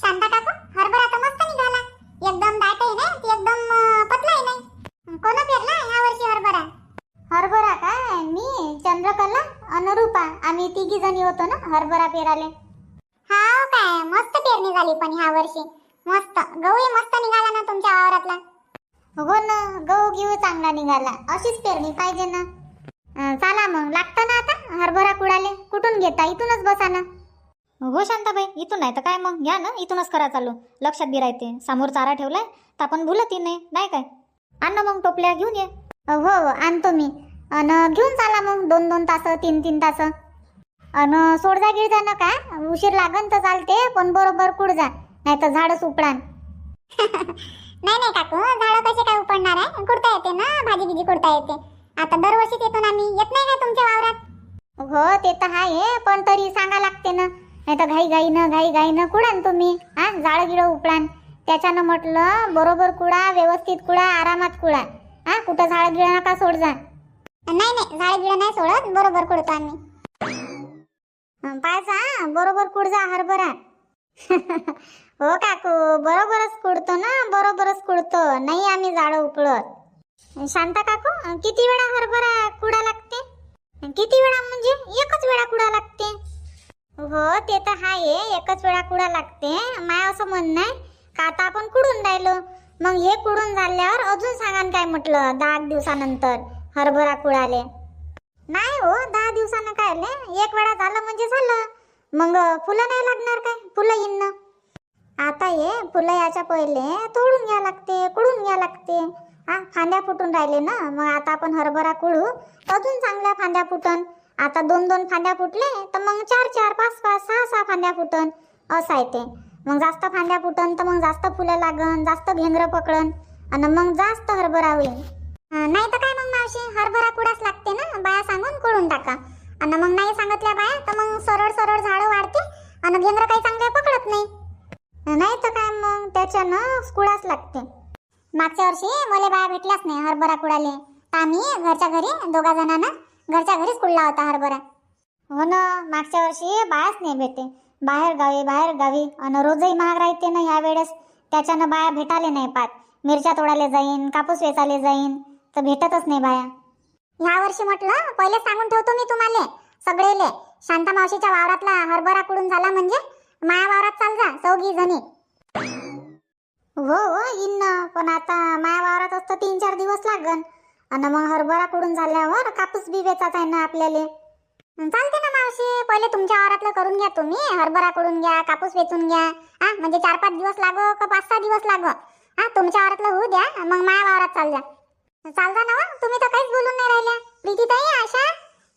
शांता काकू हरभरा तर मस्त निघाला. एकदम दाट आहे ना एकदम पतला आहे नाही. कोण पेरला या वर्षी हरभरा? हरभरा काय? मी चंद्रकला अनुरूपा आम्ही तिघी जणी होतो ना हरभरा पेराले. हा काय मस्त पेरणी झाली पण ह्या वर्षी मस्त गहूही मस्त निघाला ना तुमच्या वावरातला. हो ना गहू घेऊ चांगला निघाला. अशीच पेरणी पाहिजे ना. चला मग लागतं ना आता? हरभरा कुडाले. कुठून घेता? इथूनच बसा ना. हो शांताबाई इथून नाही तर काय मग? घ्या ना इथूनच करा चालू. लक्षात बी राहते. समोर चारा ठेवलाय तर आपण भुलतही नाही. नाही काय? आण ना मग टोपल्या घेऊन ये. हो हो आणतो मी. अन घेऊन चाला मग दोन दोन तास तीन तीन तास. अन सोडजा गिळजा ना का उशीर लागन तर चालते पण बरोबर कुडजा. नाही तर झाडच उपडान. नाही नाही काकू. झाड कसे काय उपडणार आहे कुडता येते ना? भाजी बिजी कुडता येते. आता दरवर्षीच येतो ना आम्ही येत नाही का तुमच्या वावरात? हो ते तर आहे पण तरी सांगा लागते ना. नाही तर घाई घाईनं घाई घाईनं कुडान तुम्ही? हा झाड गिळं उपडान. त्याच्यानं म्हटलं बरोबर कुडा व्यवस्थित कुडा आरामात कुडा. हा कुठं झाड गिळ नका सोड जा. नाही नाही झाड गिळ नाही सोडत बरोबर कुडतो आम्ही. पायचा बरोबर कुड जा हरभरा. हो काकू बरोबरच कुडतो ना बरोबरच कुडतो. नाही आम्ही झाडं उकळत शांता काकू किती वेळा हरभरा कुडा लागते? किती वेळा म्हणजे एकच वेळा कुडा लागते? हो ते तर आहे एकच वेळा कुडा लागते. माय असं म्हणणं आहे का आता आपण कुडून राहिलो? मग हे कुडून झाल्यावर अजून सांगान काय म्हटलं दहा दिवसानंतर हरभरा कुडाले नाही हो दहा दिवसानं काय आले एक वेळा झालं म्हणजे झालं. मग फुलं नाही लागणार काय? फुलं येईन आता ये फुलं याच्या पहिले तोडून घ्या लागते कुडून घ्या लागते. हा फांद्या फुटून राहिले ना? मग आता आपण हरभरा कुडू अजून चांगल्या फांद्या फुटन. आता दोन दोन फांद्या फुटले तर मग चार चार पाच पाच सहा सहा फांद्या फुटन. असं आहे ते. मग जास्त फांद्या फुटन तर मग जास्त फुलं लागन जास्त घेंगर पकडन आणि मग जास्त हरभरा होईल. नाही तर काय मग मावशी? हरभरा कुडाच लागते ना? बाया सांगून कुडून टाका. आणि मग नाही सांगितल्या बाया तर मग सरळ सरळ झाडं वाढते आणि घेंगर काही चांगले पकडत नाही. नाही तर काय मग? त्याच्यानं कुडाच लागते. मागच्या वर्षी मला बाया भेटल्याच नाही हरभरा कुडाले. तर आम्ही घरच्या घरी दोघा जणांना घरच्या घरीच कुडला होता हरभरा. हो ना मागच्या वर्षी बायाच नाही भेटे बाहेर गावी बाहेर गावी. आणि रोजही महाग राहते ना ह्या वेळेस. त्याच्यानं बाया भेटाले नाही पाहत. मिरच्या तोडाले जाईन कापूस वेचायला जाईन. तर भेटतच नाही बाया. ह्या वर्षी म्हटलं पहिले सांगून ठेवतो मी तुम्हाला सगळेले. शांता मावशीच्या वावरातला हरभरा कुडून झाला म्हणजे माया वावरात चाल जा चौघी जणी. हो हो येईन पण आता माया वावरात असतं तीन चार दिवस लागन. आणि मग हरभरा कुडून झाल्यावर कापूस बी वेचायचा आहे ना आपल्याला. चालते ना मावशी पहिले तुमच्या वावरातलं करून घ्या तुम्ही. हरभरा कुडून घ्या कापूस वेचून घ्या. हा म्हणजे चार पाच दिवस लागो का पाच सहा दिवस लागो? हा तुमच्या वावरातलं होऊ द्या मग माया वावरात चाल द्या. चालता ना हो? तुम्ही तर काहीच बोलून नाही राहिल्या. प्रीतीताई आशा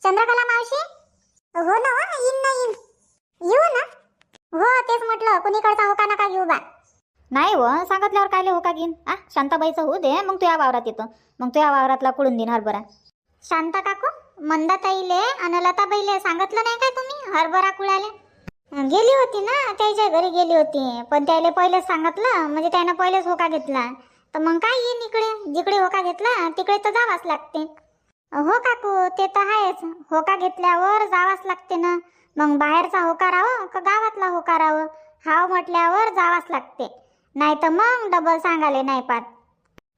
चंद्रकला मावशी? हो ना हो येईन ना येईन. येऊ ना. हो तेच म्हटलं कुणीकडचा होका नका घेऊ बा. नाही व सांगितल्यावर कायले हो का घेईन आ शांताबाईचं होऊ दे मग तुझ्या वावरात येतो. मग तुझ्या वावरातला कुडून देईन हरभरा. शांता काकू मंदाताईले आणि लताबाईले सांगितलं नाही काय तुम्ही? हरभरा कुळाले? गेली होती ना त्याच्या घरी गेली होती. पण त्याला पहिलेच सांगितलं म्हणजे त्यानं पहिलेच होका घेतला. तर मग काय येईन इकडे? जिकडे होका घेतला तिकडे तर जावाच लागते. हो काकू ते तर आहेच. होका घेतल्यावर जावाच लागते ना. मग बाहेरचा होका राहो का गावातला होका राहो? हाव म्हटल्यावर जावाच लागते. नाही तर मग डबल सांगाले नाही पात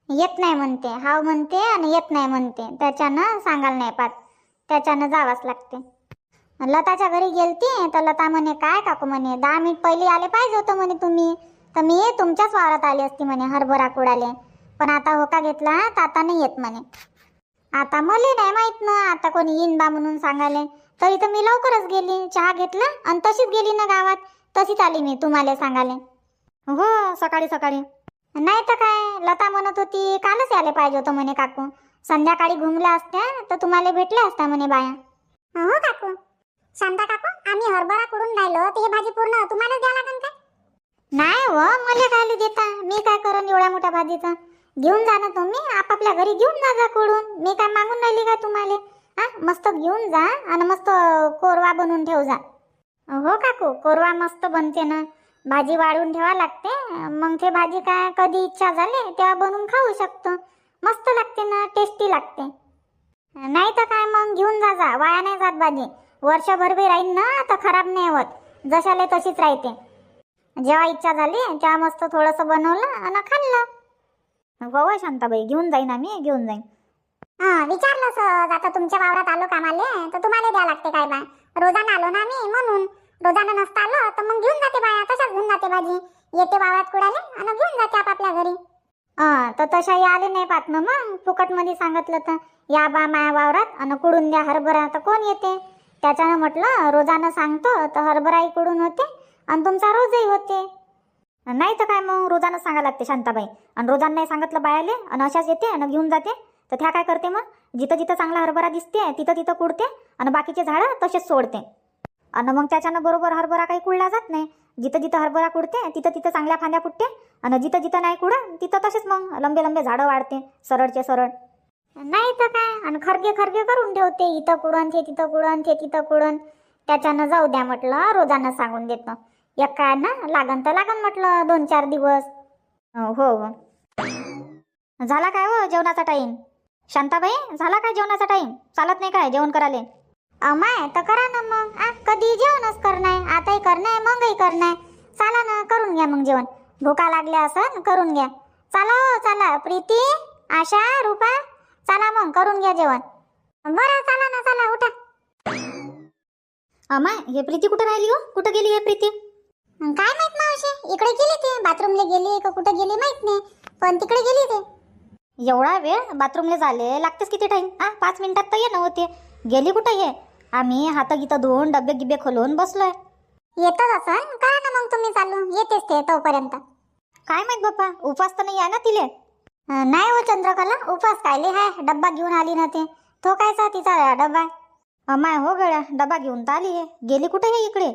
येत नाही म्हणते हाव म्हणते आणि येत नाही म्हणते. त्याच्यानं सांगायला नाही पात त्याच्यानं जावंच लागते. लताच्या घरी गेलती तर लता म्हणे काय काकू म्हणे दहा मिनिट पहिले आले पाहिजे होतं म्हणे तुम्ही. तर मी तुमच्याच वावरात आली असती म्हणे हरभरा कुडाले पण आता होका घेतला तर आता नाही येत म्हणे. आता मला नाही माहीत ना आता कोणी येईन बा म्हणून सांगाले तरी तर मी लवकरच गेली चहा घेतला आणि तशीच गेली ना गावात. तशीच आली मी तुम्हाला सांगाले हो सकाळी सकाळी. नाही तर काय लता म्हणत होती कालच यायला पाहिजे होतं म्हणे काकू. संध्याकाळी घुमल्या असत्या तर तुम्हाला भेटल्या असत्या म्हणे बाया. हो काकू. शांता काकू आम्ही हरभरा कुडून राहिलो ही भाजी पूर्ण तुम्हाला द्या लागन काय नाही हो मला काय देता? मी काय करून एवढ्या मोठ्या भाजीचं? घेऊन जा ना तुम्ही आपापल्या घरी घेऊन जा जा कुडून. मी काय मागून राहिली काय तुम्हाला? हा मस्त घेऊन जा आणि मस्त कोरवा बनवून ठेव जा. हो काकू कोरवा मस्त बनते ना. भाजी वाढून ठेवा लागते. मग ते भाजी काय कधी इच्छा झाली तेव्हा बनवून खाऊ शकतो. मस्त लागते ना टेस्टी लागते. नाही तर काय मग घेऊन जा जा वाया नाही जात भाजी. वर्षभर बी राहीन ना तर खराब नाही होत. जशाले तशीच राहते. जेव्हा इच्छा झाली तेव्हा मस्त थोडंसं बनवलं आणि खाल्लं. हो शांताबाई घेऊन जाईन आम्ही घेऊन जाईन. हा विचारलं सहज. आता तुमच्या वावरात आलो कामाले तर तुम्हाला द्यावं लागते काय बाय रोजानं आलो ना मी म्हणून. रोजानं नसतं आलं तर मग घेऊन जाते बाया तशाच घेऊन जाते भाजी. येते वावात कुडाले आणि घेऊन जाते आपापल्या घरी. तर तशाही आले नाही पाहत ना मग. फुकटमध्ये सांगितलं तर या बा माया वावरात आणि कुडून द्या हरभरा तर कोण येते? त्याच्यानं म्हटलं रोजानं सांगतो तर हरभराही कुडून होते आणि तुमचा रोजही होते. नाही तर काय मग रोजानं सांगा लागते शांताबाई. आणि रोजानं नाही सांगितलं बायाले आणि अशाच येते आणि घेऊन जाते. तर त्या काय करते मग? जिथं जिथं चांगला हरभरा दिसते तिथं तिथं कुडते आणि बाकीचे झाडं तसेच सोडते. आणि मग त्याच्यानं बरोबर हरभरा काही कुडला जात नाही. जिथं जिथं हरभरा कुडते तिथं तिथं चांगल्या फांद्या फुटते. आणि जिथं जिथं नाही कुडत तिथं तसेच मग लंबे लंबे झाडं वाढते सरळचे सरळ. नाही तर काय आणि खरगे खरगे करून ठेवते इथं कुडन ते तिथं कुडन ते तिथं कुडन. त्याच्यानं जाऊ द्या म्हटलं रोजानं सांगून देतो. एक काय ना लागन तर लागन म्हटलं दोन चार दिवस. हो हो. झाला काय हो जेवणाचा टाईम शांताबाई झाला काय जेवणाचा टाईम चालत नाही काय जेवण करायला? अमाय तर करा ना मग. आ कधी जेवणच करणार. आताही करणार मगही करणार. चला ना करून घ्या मग जेवण. भूका लागल्या असं करून घ्या. चला हो चला. प्रीती आशा रुपा चला मग करून घ्या जेवण. बरं चला ना चला उठा. अमाय हे प्रीती कुठं राहिली हो? कुठं गेली हे प्रीती? काय माहीत मावशी? इकडे गेली ते. बाथरूमला गेली का कुठं गेली माहीत नाही. पण तिकडे गेली ते. एवढा वेळ बाथरूमला झाले लागतेच किती टाइम हा पाच मिनिटात तर ये ना होते. गेली कुठं हे? आम्ही हात गीतं धुवून डबे गिबे खोलून बसलोय. येतच असं करा ना मग तुम्ही चालू. येतेच ते तोपर्यंत. काय माहीत बाप्पा? उपास तर नाही आहे ना तिले? अं, नाही हो चंद्रकला. उपास कायले हाय? डब्बा घेऊन आली ना ते. तो कायचा तिचा डब्बा? अमाय हो गळ्या. डबा घेऊन तर आली आहे. गेली कुठे हे इकडे?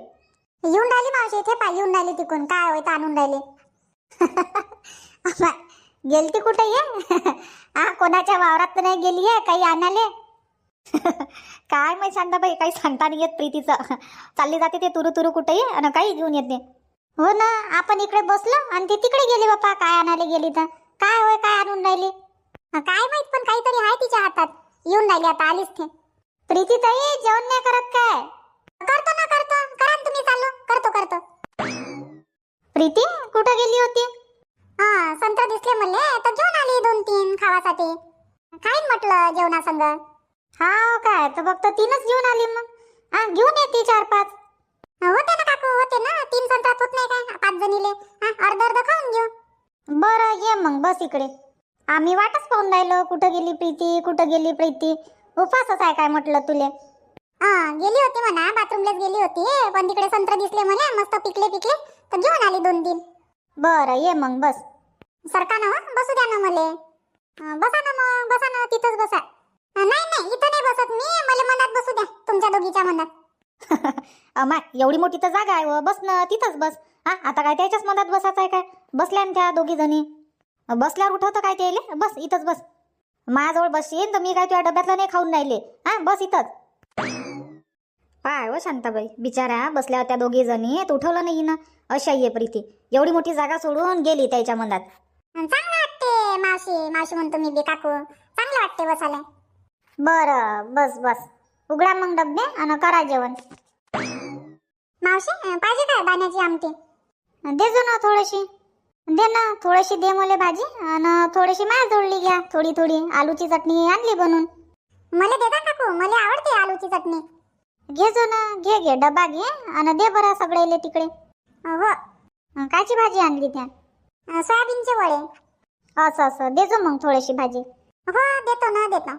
येऊन राहिली मावशी इथे? पाय येऊन राहिली तिकून. काय होय तर आणून राहिले. अमाय, गेलती कुठे ये? आ कोणाच्या वावरात तर नाही गेली आहे काही आणाले? काय माहीत शांताबाई काही सांगता नाही येत प्रीतीचं. चालली जाते ते तुरु तुरु कुठे आणि काही घेऊन येते हो ना आपण इकडे बसलो आणि ती तिकडे गेली बापा काय आणायला गेली तर? काय होय काय आणून राहिली? काय माहीत पण काहीतरी आहे तिच्या हातात. येऊन राहिली आता आलीच ते. प्रीती ताई जेवण नाही करत काय? करतो ना करतो. करा ना तुम्ही चालू. करतो करतो. प्रीती कुठं गेली होती? हा संत्र दिसले म्हणले तर घेऊन आली दोन तीन खावासाठी. खाईन म्हटलं जेवणासंग? हो काय? तर फक्त तीनच घेऊन आली मग. हा घेऊन येते चार पाच. होते ना काकू होते ना. तीन संत्रात होत नाही काय? पाच जणीले. हा अर्ध अर्ध खाऊन घेऊ. बरं ये मग बस इकडे. आम्ही वाटच पाहून राहिलो. कुठं गेली प्रीती? कुठं गेली प्रीती? उपासच आहे काय म्हटलं तुले? हा गेली होती म्हणा. बाथरूमलाच गेली होती. पण तिकडे संत्र दिसले म्हणे. मस्त पिकले पिकले. तर घेऊन आली दोन तीन. बरं ये मग बस. सरका ना बसू द्या ना मले. बसा ना मग. बसा ना तिथंच बसा. नाही नाही इथं नाही बसत मी. मला मनात बसू द्या तुमच्या दोघीच्या मनात. अमाय एवढी मोठी तर जागा आहे व बस ना तिथंच बस. हा आता काय त्याच्याच मधात बसायचं आहे काय? बसल्या ना त्या दोघी जणी बसल्यावर उठवतं काय त्याले बस इथंच बस. माझ्याजवळ बसशील तर मी काय तुझ्या डब्यातलं नाही खाऊन राहिले. हा बस इथंच. पाय व शांताबाई बिचारा बसल्या होत्या दोघी जणी उठवलं नाही ना. अशा ये प्रीती. एवढी मोठी जागा सोडून गेली त्याच्या मनात. चांगलं वाटते मावशी. मावशी म्हणतो मी बी काकू चांगलं वाटते बसायला. बरं बस बस. उघडा मग डब्बे आणि करा जेवण. मावशी पाहिजे काय दाण्याची आमटी? दे जो ना थोडीशी. दे ना थोडीशी दे मला भाजी आणि थोडीशी माय जोडली घ्या. थोडी थोडी आलूची चटणी आणली बनवून मला देता काकू? मला आवडते आलूची चटणी. घे जो ना घे घे डबा घे आणि दे बरं सगळेले तिकडे. हो. कायची भाजी आणली त्या? सोयाबीनचे वडे. असं असं. दे जो मग थोडीशी भाजी. हो देतो ना देतो.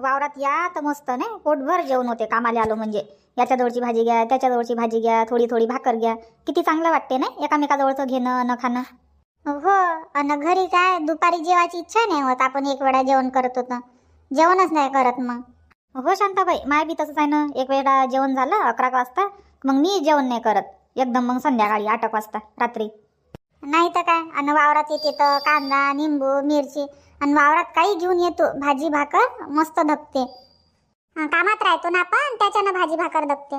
वावरात या तर मस्त नाही? पोटभर जेवण होते कामाला आलो म्हणजे. याच्या जवळची भाजी घ्या त्याच्या जवळची भाजी घ्या थोडी थोडी भाकर घ्या. किती चांगलं वाटते ना एकामेकाजवळचं घेणं न खाणं. हो आणि घरी काय दुपारी जेवायची इच्छा नाही होत आपण एक वेळा जेवण करत होतो. जेवणच नाही करत मग. हो शांताबाई माय बी तसंच आहे ना. एक वेळा जेवण झालं अकरा वाजता मग मी जेवण नाही करत. एकदम मग संध्याकाळी आठ वाजता रात्री. नाही तर काय? आणि वावरात येते तर कांदा निंबू मिरची. आणि वावरात काही घेऊन येतो. भाजी भाकर मस्त धकते कामात राहतो ना आपण त्याच्यानं भाजी भाकर दबते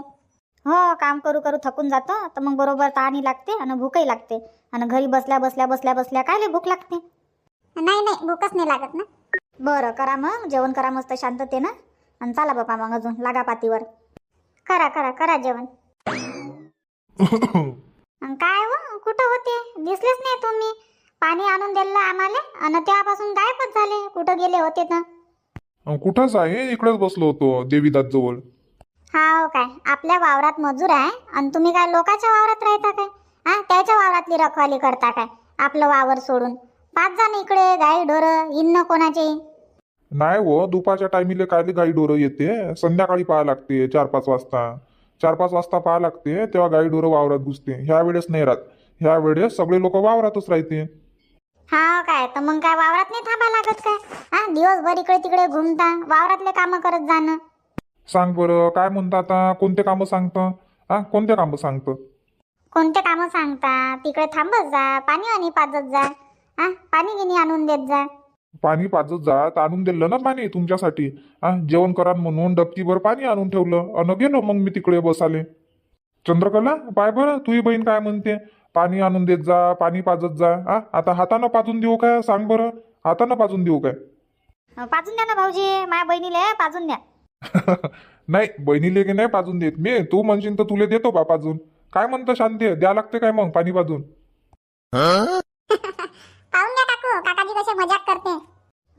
हो काम करू करू थकून जातो. तर मग बरोबर ताणी लागते आणि भूकही लागते. आणि घरी बसल्या बसल्या बसल्या बसल्या काय भूक लागते? नाही नाही भूकच नाही लागत ना. बरं करा मग. जेवण करा मस्त शांततेनं. आणि चला बापा मग अजून लागा पातीवर. करा करा करा जेवण अन पाणी आणून दिलं आम्हाला आणि तेव्हापासून गायबच झाले. कुठं गेले होते तर? अं, कुठंच आहे इकडेच बसलो होतो देवीदास जवळ. हा काय. आपल्या वावरात मजूर आहे. आणि तुम्ही काय लोकांच्या वावरात राहता काय? हा त्याच्या वावरातली रखवाली करता काय? आपलं वावर सोडून. पाच जण इकडे गाई ढोर इन्न कोणाचे? नाही हो दुपारच्या टायमिले कायले गाई डोरं येते? संध्याकाळी पाहा लागते चार पाच वाजता. चार पाच वाजता पाहा लागते तेव्हा गाई डोरं वावरात घुसते. ह्या वेळेस नाही राहत. ह्या वेळेस सगळे लोक वावरातच राहते. हा काय? तर मग काय वावरात नाही थांबा लागत काय? हा दिवसभर इकडे तिकडे घुमता वावरातले कामं करत जाणं. सांग बरं काय म्हणतं आता? कोणते कामं सांगतं? हा कोणते कामं सांगतं? कोणते कामं सांगता? तिकडे थांबत जा पाणी आणि पाजत जा. हा पाणी गिनी आणून देत जा. पाणी पाजत जात आणून दिलं ना पाणी तुमच्यासाठी. हा जेवण करा म्हणून डबकीभर पाणी आणून ठेवलं. अन गेलो मग मी तिकडे बसाले. चंद्रकला पाय बरं तुझी बहीण काय म्हणते? पाणी आणून देत जा पाणी पाजत जा. हा? आता हातानं पाजून देऊ काय? सांग बरं. हातानं पाजून देऊ काय? पाजून द्या ना भाऊजी. माझ्या बहिणीला पाजून द्या. नाही बहिणीले की नाही पाजून देत? मी तू म्हणशील तर तुले देतो बा पाजून. काय म्हणतं शांती? द्या लागते काय मग पाणी पाजून? पाहून घ्या काकू. काकाजी कसे मजाक करते.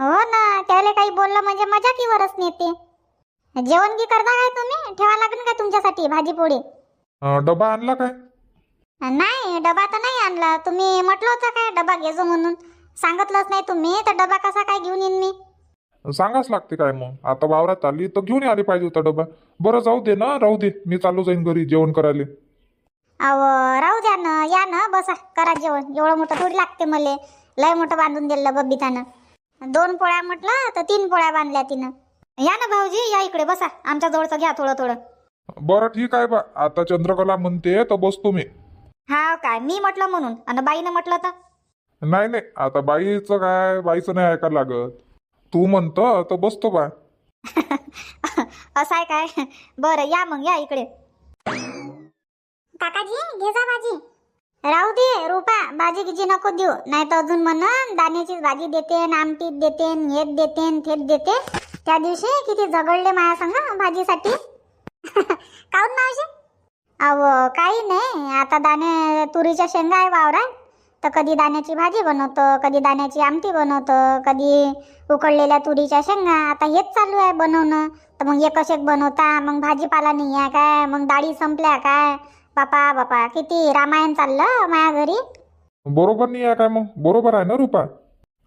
हो ना त्याला काही बोललं म्हणजे मजाकीवरच नेते. जेवण की करता काय तुम्ही? ठेवा लागेल का तुमच्यासाठी भाजी पोळी डबा आणला काय? नाही डबा तर नाही आणला. तुम्ही म्हटलं होतं काय डबा घेजो म्हणून? सांगितलंच नाही तुम्ही तर डबा कसा काय घेऊन येईन मी? सांगाच लागते काय मग? आता वावरात आली तर घेऊन आली पाहिजे होता डबा. बरं जाऊ दे ना राहू दे. मी चालू जाईन घरी जेवण करायला. अहो राहू द्या ना या ना बसा. करा जेवण. एवढं मोठं थोडी लागते मले. लय मोठं बांधून दिलं बबितानं दोन पोळ्या म्हटलं तर तीन पोळ्या बांधल्या तिनं. या ना भाऊजी या इकडे बसा. आमच्या जवळचं घ्या थोडं थोडं. बरं ठीक आहे बा. आता चंद्रकला म्हणते तर बसतो मी. हा काय? मी म्हटलं म्हणून. आणि बाईनं म्हटलं तर? नाही नाही. आता बाईचं काय? बाईचं नाही ऐकायला लागत. तू म्हणतं तर बसतो बा. असं आहे काय? बरं या मग या इकडे. काकाजी घे जा भाजी राहू दे रुपा. भाजी गिजी नको देऊ. नाही तर अजून म्हणन दाण्याचीच भाजी देते न आमटीत देते न हेच देते न थेट देते त्या दिवशी किती झगडले माझ्या संग भाजीसाठी. काऊन मावशी? अहो काही नाही. आता दाणे तुरीच्या शेंगा आहे वावरात. तर कधी दाण्याची भाजी बनवतो कधी दाण्याची आमटी बनवतो कधी उकडलेल्या तुरीच्या शेंगा. आता हेच चालू आहे बनवणं. तर मग एकच एक बनवता मग भाजीपाला नाही आहे काय? मग डाळी संपल्या काय? बापा बापा किती रामायण चाललं माझ्या घरी. बरोबर नाही आहे काय मग? बरोबर आहे ना रुपा?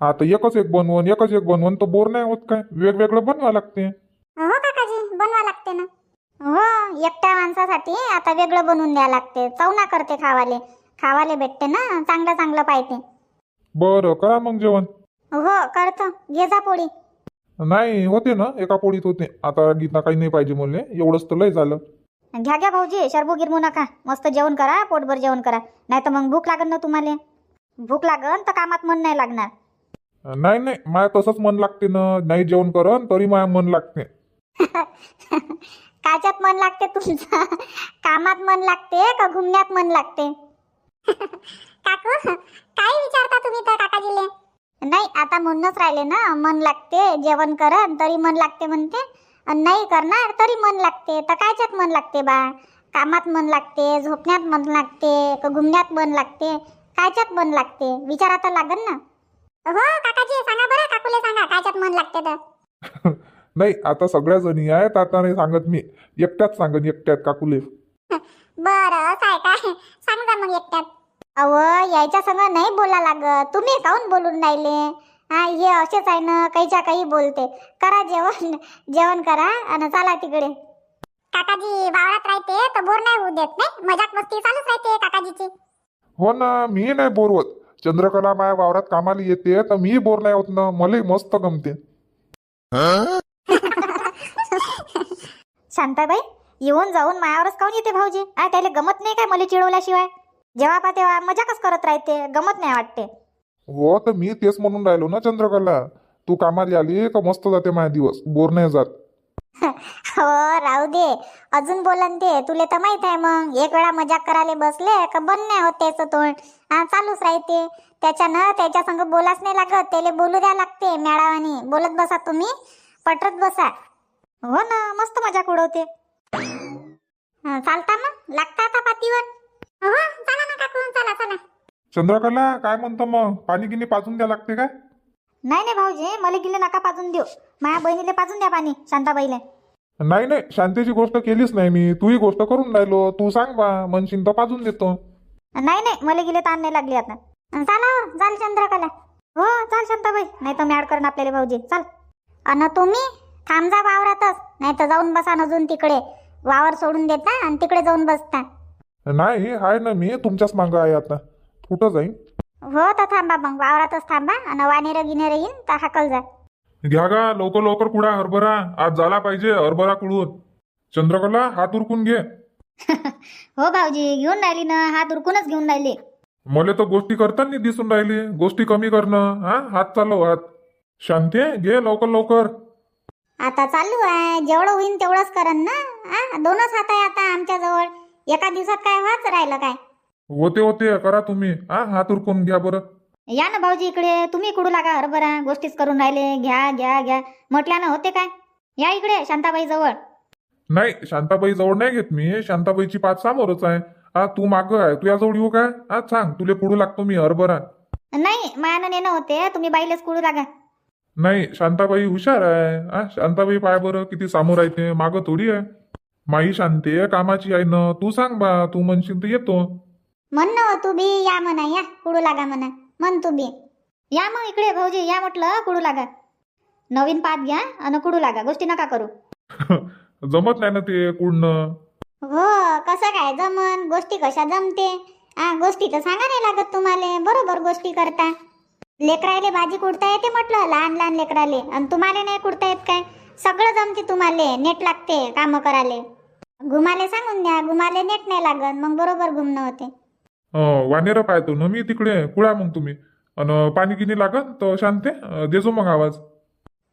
आता एकच एक बनवून एकच एक बनवून तर बोर नाही होत काय? वेगवेगळं बनवा लागते. हो काकाजी बनवा लागते ना. हो एकट्या माणसासाठी आता वेगळं बनवून द्यावं लागते. चवना करते खावाले. खावाले भेटते ना चांगलं चांगलं पाहिजे बरं करा मग जेवण. हो करतो. घे जा पोळी. नाही होते ना एका पोळीत होते. आता गीता काही नाही पाहिजे मुले एवढंच तर लय झालं. घ्या घ्या भाऊजी शरबू गिरमू नका. मस्त जेवण करा पोटभर जेवण करा. नाही तर मग भूक लागन ना तुम्हाला. भूक लागन तर कामात मन नाही लागणार. नाही नाही माया तसंच मन लागते ना. नाही जेवण करन तरी माया मन लागते. काच्यात मन लागते तुमचं. कामात मन लागते का घुमण्यात मन लागते? काकू काय विचारता तुम्ही तर काकाजीले? नाही आता म्हणूनच राहिले ना मन लागते जेवण करन तरी मन लागते म्हणते. नाही करणार तरी मन लागते. तर कायच्यात मन लागते बा? कामात मन लागते झोपण्यात मन लागते का घुमण्यात मन लागते? कायच्यात मन लागते? विचार आता लागन ना? हो काकाजी सांगा बरं काकूले सांगा कायच्यात मन लागते तर? नाही आता सगळ्या जणी आहेत आता नाही सांगत मी. एकट्याच सांगन एकट्यात काकुले. बरं आहे काय सांगा मग एकट्यात. अव यायच्या संग नाही बोला लागत. तुम्ही काहून बोलून राहिले? हा हे असेच आहे ना काहीच्या काही बोलते. करा जेवण जेवण करा आणि चला तिकडे. काकाजी वावरात राहते तर बोर नाही होऊ देत नाही? मजाक मस्ती चालूच राहते काकाजीची. हो ना मी नाही बोर होत. चंद्रकला माया वावरात कामाला येते तर मी बोर नाही होत ना. मला मस्त गमते. शांताबाई येऊन जाऊन मायावरच काऊन येते भाऊजी? आ त्याला गमत नाही काय मला चिडवल्याशिवाय? जेव्हा पा तेव्हा मजाकच करत राहते गमत नाही वाटते. हो तर मी तेच म्हणून राहिलो ना चंद्रकला. तू कामाला आली का मस्त जाते माझा दिवस? बोर नाही जात. हो राहू दे. अजून बोलन ते. तुले तर माहीत आहे मग. एक वेळा मजाक करायला बसले का बंद नाही होत त्याचं तोंड. हा चालूच राहते. त्याच्यानं त्याच्या संग बोलाच नाही लागत. त्याला बोलू द्या लागते मॅडावानी बोलत बसा तुम्ही. पटत बसा. हो ना मस्त मजाक उडवते हं, चालता मग? लागता आता पातीवर? हो चला ना काकू चला चला. चंद्रकला काय म्हणतो मग? पाणी गिनी पाजून द्या लागते काय? नाही नाही भाऊजी मला गेले नका पाजून देऊ. माझ्या बहिणीला पाजून द्या पाणी शांताबाईले. नाही नाही शांतीची गोष्ट केलीच नाही मी. तूही गोष्ट करून राहिलो. तू सांग बा म्हणशील तर पाजून देतो. नाही नाही मला गेले ताण नाही लागली आता. चला हो, चाल चंद्रकला. हो चाल शांताबाई. नाही तर मॅड करून आपल्याला भाऊजी. चाल. अन तुम्ही? थांब जा वावरातच नाही तर जाऊन बसा अजून तिकडे. वावर सोडून देता आणि तिकडे जाऊन बसता. नाही आहे ना मी तुमच्याच मागं आहे आता. कुठं जाईन? हो तर थांबा मग वावरातच थांबा आणि वानेर गिनेर येईन तर हाकल जा. घ्या गा लवकर लवकर कुडा हरभरा. आज झाला पाहिजे हरभरा कुडून. चंद्रकला हात उरकून घे. हो भाऊजी घेऊन राहिली ना हात उरकूनच घेऊन राहिली. मला तर गोष्टी करताना दिसून राहिली गोष्टी कमी करणं. हा हात चालव हात. शांती? घे लवकर लवकर. आता चालू आहे. जेवढं होईन तेवढंच करन ना. आ? दोनच हात आहे आता आमच्या जवळ एका दिवसात काय व्हाच राहिलं काय? होते होते. करा तुम्ही. हा हात उरकून घ्या बरं. या ना भाऊजी इकडे. तुम्ही कुडू लागा हरभरा? गोष्टीच करून राहिले. घ्या घ्या घ्या. म्हटल्यानं होते काय? या इकडे शांताबाई जवळ. नाही शांताबाई जवळ नाही घेत मी. शांताबाईची पाच समोरच आहे. हा तू माग आहे. तू याजवळ येऊ काय? हा सांग. तुले कुडू लागतो मी? हरभरा. नाही मायानं नेणं होते. तुम्ही बाईलेच कुडू लागा? नाही शांताबाई हुशार आहे. हा शांताबाई पाय बरं किती समोर आहे ते. मागं थोडी आहे. माई शांती आहे कामाची आहे ना. तू सांग बा तू म्हणशील तर येतो. म्हण ना हो तू बी या म्हणा या कुडू लागा म्हणा. म्हण तू बी. या मग इकडे भाऊजी या म्हटलं कुडू लागा. नवीन पात घ्या आणि कुडू लागा गोष्टी नका करू. जमत नाही ना ते कुडणं. हो कसं काय जमन? गोष्टी कशा जमते? आ गोष्टी तर सांगा नाही लागत तुम्हाला. बरोबर गोष्टी करता. लेकराले भाजी कुडता येते म्हटलं लहान लहान लेकराले. आणि तुम्हाला नाही कुडता येत काय? सगळं जमते तुम्हाला. नेट लागते कामं कराले घुमाले सांगून द्या. घुमाले नेट नाही लागत. मग बरोबर घुमणं होते. वानेरं पाहतो ना मी तिकडे. कुळा मग तुम्ही. आणि पाणी किनी लागत तर शांते. देजो मग आवाज.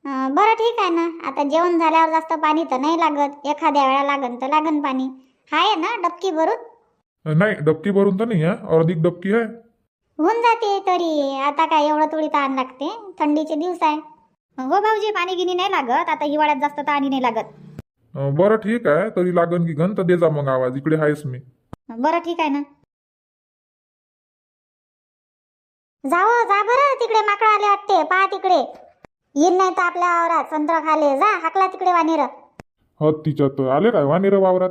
बरं ठीक आहे ना. आता जेवण झाल्यावर जास्त पाणी तर नाही लागत. एखाद्या वेळा लागन तर लागन पाणी. आहे ना डबकी भरून? नाही डबकी भरून तर नाही आहे अर्धिक डबकी आहे होऊन जाते तरी. आता काय एवढं थोडी ताण लागते. थंडीचे दिवस आहे. हो भाऊजी पाणी गिनी नाही लागत. आता हिवाळ्यात जास्त ताणी नाही लागत. अं, बरं ठीक आहे. तरी लागन की घन तर दे जा मग आवाज. इकडे आहेस मी. बरं ठीक आहे ना. जाओ जा बरं. तिकडे माकड आले वाटते. पहा तिकडे. येईन नाही तर आपल्या वावरात. संत्र खाले. जा हाकला तिकडे वानेर. हत तिच्यात आले काय वानेरं वावरात?